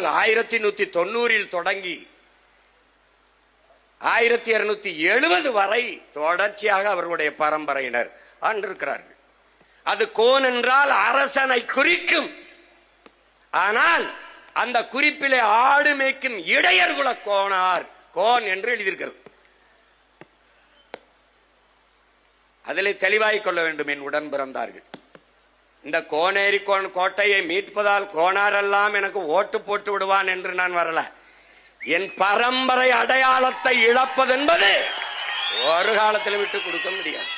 ஆயிரத்தி நூத்தி தொண்ணூறில் தொடங்கி ஆயிரத்தி இருநூத்தி எழுபது வரை தொடர்ச்சியாக அவர்களுடைய பரம்பரையினர் ஆண்டிருக்கிறார்கள். அது கோன் என்றால் அரசனை குறிக்கும். ஆனால் அந்த குறிப்பிலே ஆடு மேய்க்கும் இடையர்குல கோனார் கோன் என்று எழுதியிருக்கிறது. அதிலே தெளிவாய் கொள்ள வேண்டும் என் உடன் பிறந்தார்கள். இந்த கோனேரி கோன் கோட்டையை மீட்பதால் கோனாரெல்லாம் எனக்கு ஓட்டு போட்டு விடுவான் என்று நான் வரல. என் பரம்பரை அடையாளத்தை இழப்பது என்பது ஒரு காலத்தில் விட்டு கொடுக்க முடியாது.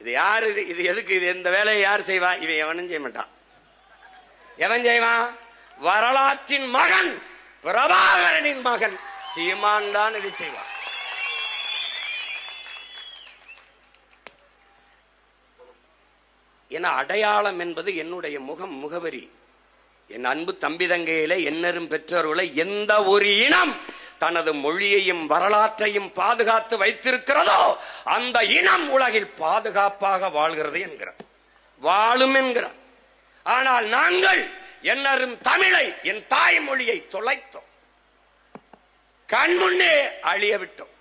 இது யாரு இது? இது எதுக்கு இது? இந்த வேலையை யார் செய்வா? இவன் எவனும் செய்ய மாட்டான். எவன் செய்வான்? வரலாற்றின் மகன் பிரபாகரனின் மகன். சீமான் தான் இதை செய்வான். என அடையாளம் என்பது என்னுடைய முகம் முகவரி. என் அன்பு தம்பி தங்கையில என்னரும் பெற்றோர்களை எந்த ஒரு இனம் தனது மொழியையும் வரலாற்றையும் பாதுகாத்து வைத்திருக்கிறதோ அந்த இனம் உலகில் பாதுகாப்பாக வாழ்கிறது என்கிறார். வாழும் என்கிறார். ஆனால் நாங்கள் என்னரும் தமிழை என் தாய்மொழியை தொலைத்தோம். கண்முன்னே அழிய விட்டோம்.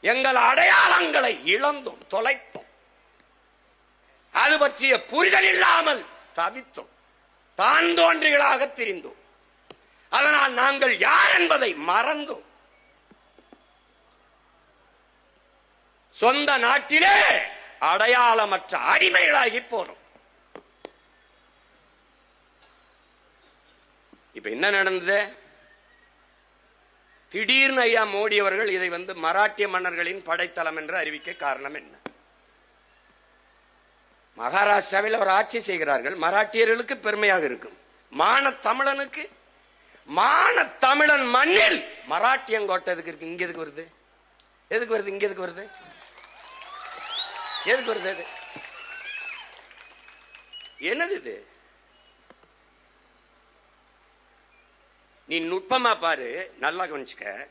எங்கள் அடையாளங்களை இழந்தோம் தொலைத்தோம். அது பற்றிய புரிதல் இல்லாமல் தவித்தோம். தான் தோன்றிகளாக திரிந்தோம். அதனால் நாங்கள் யார் என்பதை மறந்தோம். சொந்த நாட்டிலே அடையாளமற்ற அடிமைகளாகி போனோம். இப்ப என்ன நடந்தது? திடீர்னு ஐயா மோடி அவர்கள் இதை வந்து மராட்டிய மன்னர்களின் படைத்தளம் என்று அறிவிக்க காரணம் என்ன? மகாராஷ்டிராவில் அவர் ஆட்சி செய்கிறார்கள். மராட்டியர்களுக்கு பெருமையாக இருக்கும். மான தமிழனுக்கு மான தமிழன் மண்ணில் மராட்டியங்கோட்டை எதுக்கு இருக்கு. இங்க எதுக்கு வருது? எதுக்கு வருது? இங்க எதுக்கு வருது? எதுக்கு வருது அது? என்னது இது? நீ நுட்பமா பாரு. நல்லா கவனிச்சுக்க.